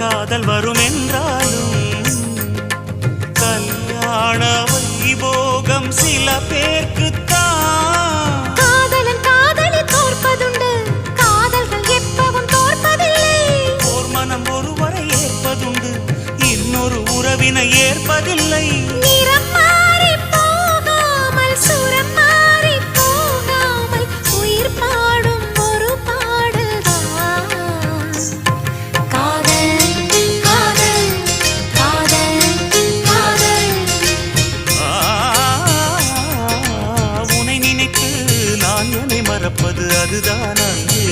காதல் வரும் என்றாலும் கல்யாண வைபோகம் சில பேர்க்கு காதலன் காதலை தோற்பதுண்டு காதல்கள் எப்பவும் தோற்பதில்லை. ஓர் மனம் ஒருவரை ஏற்பதுண்டு இன்னொரு உறவினை ஏற்பதில்லை. நான் என்னை மறப்பது அதுதான் அன்பே